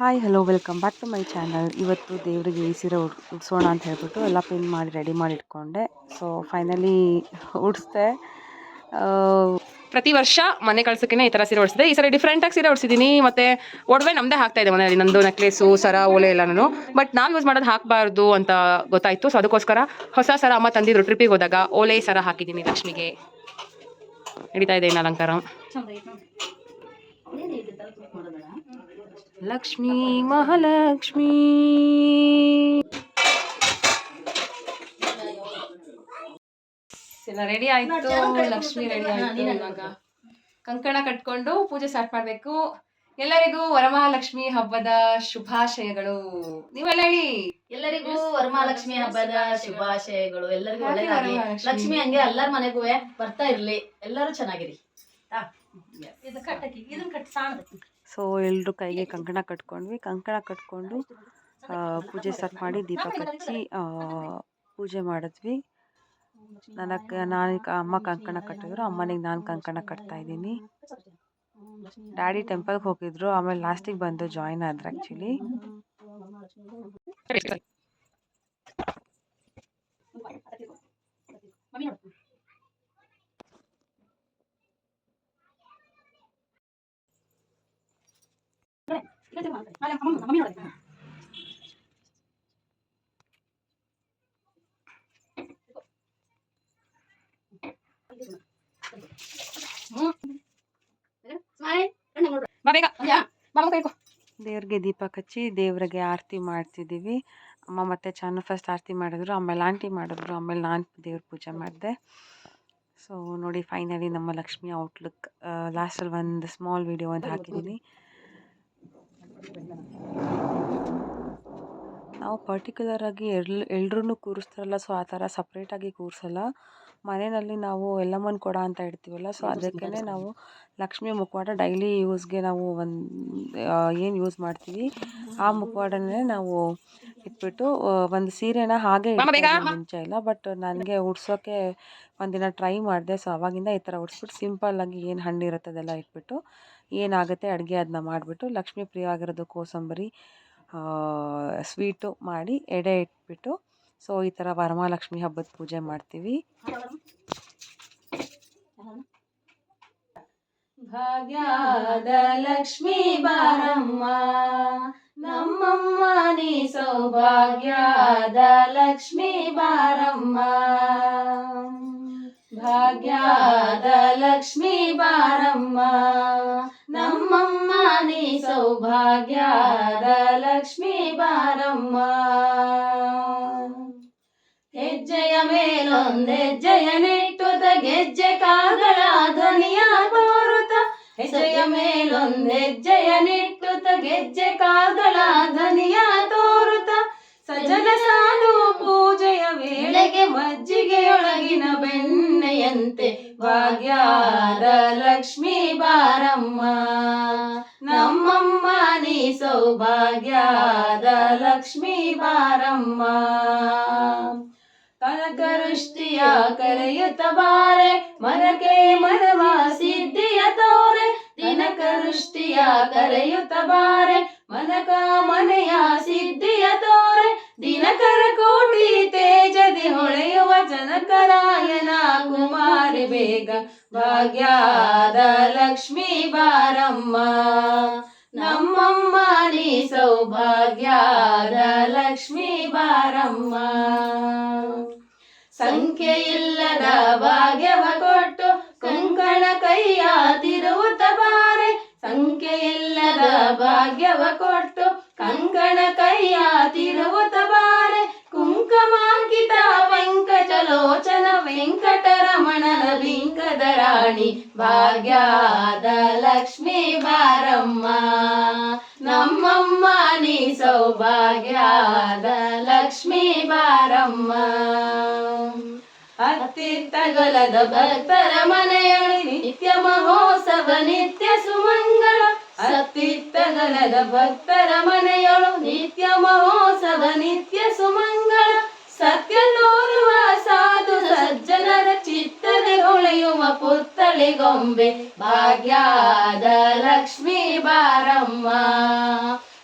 Hi hello welcome back to my channel ಇವತ್ತು ದೇವರಿಗೆ ಈ ಸೀರೆ ಉಡ್, ಉಡ್ಸೋಣ ಅಂತ ಹೇಳ್ಬಿಟ್ಟು ಎಲ್ಲ ಪಿನ್ ಮಾಡಿ ರೆಡಿ ಮಾಡಿ ಇಟ್ಕೊಂಡೆ. ಸೊ ಫೈನಲಿ ಉಡಿಸ್ದೆ. ಪ್ರತಿ ವರ್ಷ ಮನೆ ಕಳ್ಸೋಕೆ ಈ ಥರ ಸೀರೆ ಉಡಿಸಿದೆ. ಈ ಸರಿ ಡಿಫ್ರೆಂಟಾಗಿ ಸೀರೆ ಓಡಿಸಿದ್ದೀನಿ ಮತ್ತೆ ಒಡವೆ ನಮ್ಮದೇ ಹಾಕ್ತಾ ಇದೆ ಮನೆಯಲ್ಲಿ. ನಂದು ನೆಕ್ಲೇಸು ಸರ, ಓಲೆ ಎಲ್ಲನೂ. ಬಟ್ ನಾನು ಯೂಸ್ ಮಾಡೋದು ಹಾಕಬಾರ್ದು ಅಂತ ಗೊತ್ತಾಯಿತು. ಸೊ ಅದಕ್ಕೋಸ್ಕರ ಹೊಸ ಸರ ಅಮ್ಮ ತಂದಿದ್ರು ಟ್ರಿಪ್ಪಿಗೆ ಹೋದಾಗ. ಓಲೆ ಸರ ಹಾಕಿದ್ದೀನಿ ಲಕ್ಷ್ಮಿಗೆ. ನಡೀತಾ ಇದೆ ಇನ್ನು ಅಲಂಕಾರ. ಲಕ್ಷ್ಮೀ ಮಹಾಲಕ್ಷ್ಮೀ. ಎಲ್ಲ ರೆಡಿ ಆಯ್ತು ಲಕ್ಷ್ಮಿ ರೆಡಿ ಆಯ್ತು. ಇವಾಗ ಕಂಕಣ ಕಟ್ಕೊಂಡು ಪೂಜೆ ಸ್ಟಾರ್ಟ್ ಮಾಡ್ಬೇಕು. ಎಲ್ಲರಿಗೂ ವರಮಹಾಲಕ್ಷ್ಮಿ ಹಬ್ಬದ ಶುಭಾಶಯಗಳು. ನೀವೆಲ್ಲ ಹೇಳಿ. ಎಲ್ಲರಿಗೂ ವರಮಹಾಲಕ್ಷ್ಮಿ ಹಬ್ಬದ ಶುಭಾಶಯಗಳು. ಎಲ್ಲರಿಗೂ ಒಳ್ಳೇದಾಗ್ಲಿ. ಲಕ್ಷ್ಮಿ ಹಂಗೆ ಎಲ್ಲರ ಮನೆಗೂ ಬರ್ತಾ ಇರ್ಲಿ. ಎಲ್ಲರೂ ಚೆನ್ನಾಗಿರಿ. ಸೊ ಎಲ್ಲರೂ ಕೈಗೆ ಕಂಕಣ ಕಟ್ಕೊಂಡ್ವಿ. ಕಂಕಣ ಕಟ್ಕೊಂಡು ಪೂಜೆ ಸ್ಟಾರ್ಟ್ ಮಾಡಿ ದೀಪ ಕಚ್ಚಿ ಪೂಜೆ ಮಾಡಿದ್ವಿ. ನನಗೆ, ನಾನು ಅಮ್ಮ ಕಂಕಣ ಕಟ್ಟಿದ್ರು. ಅಮ್ಮನಿಗೆ ನಾನು ಕಂಕಣ ಕಟ್ತಾ ಇದ್ದೀನಿ. ಡ್ಯಾಡಿ ಟೆಂಪಲ್ಗೆ ಹೋಗಿದ್ರು. ಆಮೇಲೆ ಲಾಸ್ಟಿಗೆ ಬಂದು ಜಾಯಿನ್ ಆದ್ರು ಆ್ಯಕ್ಚುಲಿ ದೇವ್ರಿಗೆ ದೀಪ ಹಚ್ಚಿ ದೇವರಿಗೆ ಆರತಿ ಮಾಡ್ತಿದ್ದೀವಿ. ಅಮ್ಮ ಮತ್ತೆ ಚಾನು ಫಸ್ಟ್ ಆರತಿ ಮಾಡಿದ್ರು, ಆಮೇಲೆ ಆಂಟಿ ಮಾಡಿದ್ರು, ಆಮೇಲೆ ನಾನು ದೇವ್ರ ಪೂಜೆ ಮಾಡಿದೆ. ಸೊ ನೋಡಿ ಫೈನಲಿ ನಮ್ಮ ಲಕ್ಷ್ಮಿ ಔಟ್ಲುಕ್ ಲಾಸ್ಟಲ್ಲಿ ಒಂದು ಸ್ಮಾಲ್ ವಿಡಿಯೋ ಒಂದು ಹಾಕಿದ್ದೀನಿ ನಾವು ಪರ್ಟಿಕ್ಯುಲರಾಗಿ ಎಲ್ ಎಲ್ರೂ ಕೂರಿಸ್ತಾರಲ್ಲ ಸೊ ಆ ಥರ ಸಪ್ರೇಟಾಗಿ ಕೂರಿಸಲ್ಲ. ಮನೆಯಲ್ಲಿ ನಾವು ಎಲ್ಲಮ್ಮನ ಕೊಡ ಅಂತ ಇಡ್ತೀವಲ್ಲ ಸೊ ಅದಕ್ಕೇ ನಾವು ಲಕ್ಷ್ಮಿ ಮುಖವಾಡ ಡೈಲಿ ಯೂಸ್ಗೆ ನಾವು ಒಂದು ಏನು ಯೂಸ್ ಮಾಡ್ತೀವಿ ಆ ಮುಖವಾಡನೇ ನಾವು ಇಟ್ಬಿಟ್ಟು ಒಂದು ಸೀರೆನ ಹಾಗೆ. ಮುಂಚೆ ಇಲ್ಲ ಬಟ್ ನನಗೆ ಉಡ್ಸೋಕ್ಕೆ ಒಂದಿನ ಟ್ರೈ ಮಾಡಿದೆ ಸೊ ಅವಾಗಿಂದ ಈ ಥರ ಉಡ್ಸ್ಬಿಟ್ಟು ಸಿಂಪಲ್ಲಾಗಿ ಏನು ಹಣ್ಣು ಇರುತ್ತೆ ಅದೆಲ್ಲ ಇಟ್ಬಿಟ್ಟು ಏನಾಗುತ್ತೆ ಅಡುಗೆ ಅದನ್ನ ಮಾಡಿಬಿಟ್ಟು ಲಕ್ಷ್ಮೀ ಪ್ರಿಯ ಆಗಿರೋದು ಕೋಸಂಬರಿ ಸ್ವೀಟು ಮಾಡಿ ಎಡೆ ಇಟ್ಬಿಟ್ಟು ಸೊ ಈ ಥರ ವರಮಹಾಲಕ್ಷ್ಮಿ ಹಬ್ಬದ ಪೂಜೆ ಮಾಡ್ತೀವಿ. ಭಾಗ್ಯದ ಲಕ್ಷ್ಮಿ ಬಾರಮ್ಮ ನಮ್ಮಮ್ಮ ನೀ ಸೌಭಾಗ್ಯದ ಲಕ್ಷ್ಮಿ ಬಾರಮ್ಮ. ಭಾಗ್ಯದ ಲಕ್ಷ್ಮಿ ಬಾರಮ್ಮ ನಮ್ಮಮ್ಮ ನೀ ಸೌಭಾಗ್ಯದ ಲಕ್ಷ್ಮಿ ಬಾರಮ್ಮ. ಹೆಜ್ಜೆಯ ಜಯನಿಟ್ಟುತ ಗೆಜ್ಜೆ ಕಾಗಳ ಧ್ವನಿಯ ತೋರುತ್ತ ಹೆಜ್ಜೆಯ ಮೇಲೊಂದೆ ನೆಟ್ಟುತ್ತ ಗೆಜ್ಜೆ ಕಾಗಳ ಧ್ವನಿಯ ತೋರುತ್ತ ಸಜನ ಸಾಲು ಪೂಜೆಯ ವೇಳೆಗೆ ಮಜ್ಜಿಗೆಯೊಳಗಿನ ಬೆಣ್ಣೆಯಂತೆ ಭಾಗ್ಯದ ಲಕ್ಷ್ಮೀ ಬಾರಮ್ಮ. ನಮ್ಮಮ್ಮ ನೀ ಸೌಭಾಗ್ಯದ ಲಕ್ಷ್ಮೀ ಬಾರಮ್ಮ. ಕನಕವೃಷ್ಟಿಯ ಕರೆಯುತ್ತ ಬಾರೆ, ಮನಕೆ ಮನವ ಸಿದ್ಧಿಯ ತೋರೆ, ದಿನಕರುಷ್ಟಿಯ ಕರೆಯುತ್ತ ಬಾರೆ, ಮನಕ ಮನೆಯ ಸಿದ್ಧಿಯ ತೋರೆ, ದಿನಕರ ಕೋಟಿ ತೇಜದಿ ಹೊಳೆಯುವ ಜನಕರಾಯನ ಕುಮಾರಿ ಬೇಗ, ಭಾಗ್ಯದ ಲಕ್ಷ್ಮೀ ಬಾರಮ್ಮ. ನಮ್ಮಮ್ಮ ನೀ ಸೌಭಾಗ್ಯದ ಲಕ್ಷ್ಮೀ ಬಾರಮ್ಮ. ಸಂಖ್ಯೆ ಇಲ್ಲದ ಭಾಗ್ಯವ ಕೊಟ್ಟು ಕಂಕಣ ಕೈಯ ಸಂಖ್ಯೆ ಇಲ್ಲದ ಭಾಗ್ಯವ ಕೊಟ್ಟು ಕಂಕಣ ಕೈಯ ತಬಾರೆ ಬಾರೆ ಕುಂಕಮಾಂಕಿತ ವೆಂಕಟಲೋಚನ ವೆಂಕಟರಮಣನ ಬಿಂಕದ ರಾಣಿ ಭಾಗ್ಯದ ಲಕ್ಷ್ಮೀ ಬಾರಮ್ಮ. ನಮ್ಮಮ್ಮ ನೀ ಸೌಭಾಗ್ಯದ ಲಕ್ಷ್ಮೀ ಬಾರಮ್ಮ. ಅತ್ತಿತ್ತಗಲದ ಭಕ್ತರ ಮನೆಯೊಳಿ ನಿತ್ಯ ಮಹೋತ್ಸವ, ನಿತ್ಯ ಸುಮಂಗಳ. ಅತ್ತಿತ್ತಗಲದ ಭಕ್ತರ ಮನೆಯೊಳು ನಿತ್ಯ ಮಹೋತ್ಸವ, ನಿತ್ಯ ಸುಮಂಗಳ. ಸತ್ಯ ತೋರುವ ಸಾಧು ಸಜ್ಜನರ ಚಿತ್ತದೆ ಹೊಳೆಯುವ ಪುತ್ತಳಿಗೊಂಬೆ ಭಾಗ್ಯಾದ ಲಕ್ಷ್ಮೀ ಬಾರಮ್ಮ.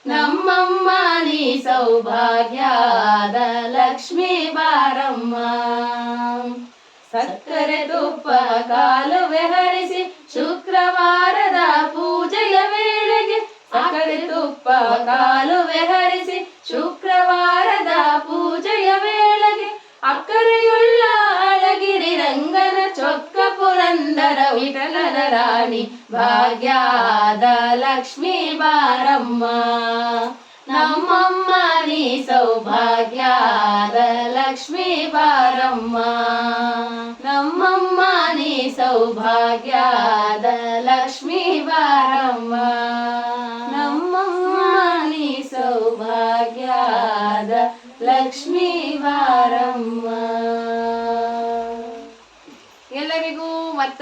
ನಮ್ಮಮ್ಮ ನೀ ಸೌಭಾಗ್ಯದ ಲಕ್ಷ್ಮೀ ಬಾರಮ್ಮ. ಸಕ್ಕರೆ ತುಪ್ಪ ಕಾಲುವೆ ಹರಿಸಿ ಶುಕ್ರವಾರದ ಪೂಜೆಯ ವೇಳೆಗೆ ಸಕ್ಕರೆ ತುಪ್ಪ ಕಾಲುವೆ ಹರಿಸಿ ಶುಕ್ರವಾರದ ಪೂಜೆಯ ವೇಳೆಗೆ ಅಕ್ಕರೆಯುಳ್ಳ ಅಳಗಿರಿ ರಂಗನ ಚೊಕ್ಕ ಪುರಂದರ ವಿಠಲನ ರಾಣಿ ಭಾಗ್ಯದ ಲಕ್ಷ್ಮೀ ಬಾರಮ್ಮ ನಮ್ಮಮ್ಮ ನೀ ಸೌಭಾಗ್ಯದ ಲಕ್ಷ್ಮೀ ಬಾರಮ್ಮ. ನಮ್ಮಮ್ಮ ನೀ ಸೌಭಾಗ್ಯದ ಲಕ್ಷ್ಮೀ ಬಾರಮ್ಮ. ನಮ್ಮಮ್ಮ ನೀ ಸೌಭಾಗ್ಯದ ಲಕ್ಷ್ಮೀ ಬಾರಮ್ಮ.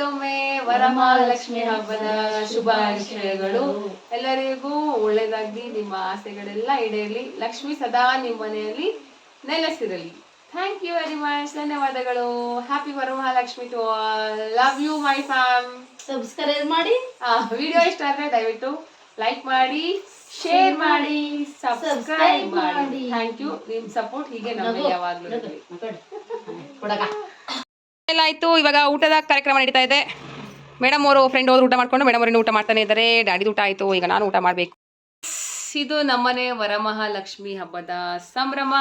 ಮತ್ತೊಮ್ಮೆ ವರಮಹಾಲಕ್ಷ್ಮಿ ಹಬ್ಬದ ಶುಭಾಶಯಗಳು. ಎಲ್ಲರಿಗೂ ಒಳ್ಳೇದಾಗಿ ನಿಮ್ಮ ಆಸೆಗಳೆಲ್ಲ ಈಡೇರಲಿ. ಲಕ್ಷ್ಮಿ ಸದಾ ನಿಮ್ಮ ಮನೆಯಲ್ಲಿ ನೆಲೆಸಿರಲಿ. ಥ್ಯಾಂಕ್ ಯು ವೆರಿ ಮಚ್ ಧನ್ಯವಾದಗಳು. Happy Varamahalakshmi to all love you my fam subscribe ಮಾಡಿ. ವಿಡಿಯೋ ಇಷ್ಟ ಆದ್ರೆ ದಯವಿಟ್ಟು ಲೈಕ್ ಮಾಡಿ ಶೇರ್ ಮಾಡಿ ಸಬ್ಸ್ಕ್ರೈಬ್ ಮಾಡಿ. ಥ್ಯಾಂಕ್ ಯು ನಿಮ್ ಸಪೋರ್ಟ್ ಹೀಗೆ ನಮಗೆ ಯಾವಾಗ್ಲೂ ಎಲ್ಲ ಆಯ್ತು ಇವಾಗ ಊಟದ ಕಾರ್ಯಕ್ರಮ ನಡೀತಾ ಇದೆ. ಮೇಡಮ್ ಅವರು ಫ್ರೆಂಡ್ ಹೋದ್ರು ಊಟ ಮಾಡ್ಕೊಂಡು ಮೇಡಮ್ ಅವರಿಂದ ಊಟ ಮಾಡ್ತಾನೆ ಇದ್ದಾರೆ. ಡ್ಯಾಡಿದು ಊಟ ಆಯ್ತು, ಈಗ ನಾನು ಊಟ ಮಾಡಬೇಕು. ಇದು ನಮ್ಮನೆ ವರಮಹಾಲಕ್ಷ್ಮಿ ಹಬ್ಬದ ಸಂಭ್ರಮ.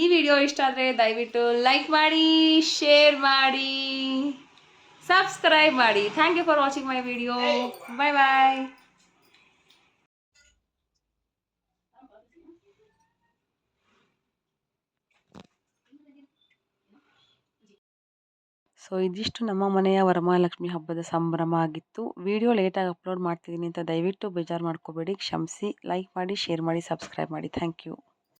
ಈ ವಿಡಿಯೋ ಇಷ್ಟ ಆದರೆ ದಯವಿಟ್ಟು ಲೈಕ್ ಮಾಡಿ ಶೇರ್ ಮಾಡಿ ಸಬ್ಸ್ಕ್ರೈಬ್ ಮಾಡಿ. Thank you for watching my video bye bye so, ಇದಿಷ್ಟು ನಮ್ಮ ಮನೆಯ ವರಮಹಾಲಕ್ಷ್ಮಿ ಹಬ್ಬದ ಸಂಭ್ರಮ ಆಗಿತ್ತು. ವಿಡಿಯೋ ಲೇಟಾಗಿ ಅಪ್ಲೋಡ್ ಮಾಡ್ತಿದ್ದೀನಿ ಅಂತ ದಯವಿಟ್ಟು ಬೇಜಾರು ಮಾಡ್ಕೋಬೇಡಿ. ಕ್ಷಮಿಸಿ. ಲೈಕ್ ಮಾಡಿ, ಶೇರ್ ಮಾಡಿ, ಸಬ್ಸ್ಕ್ರೈಬ್ ಮಾಡಿ. Thank you.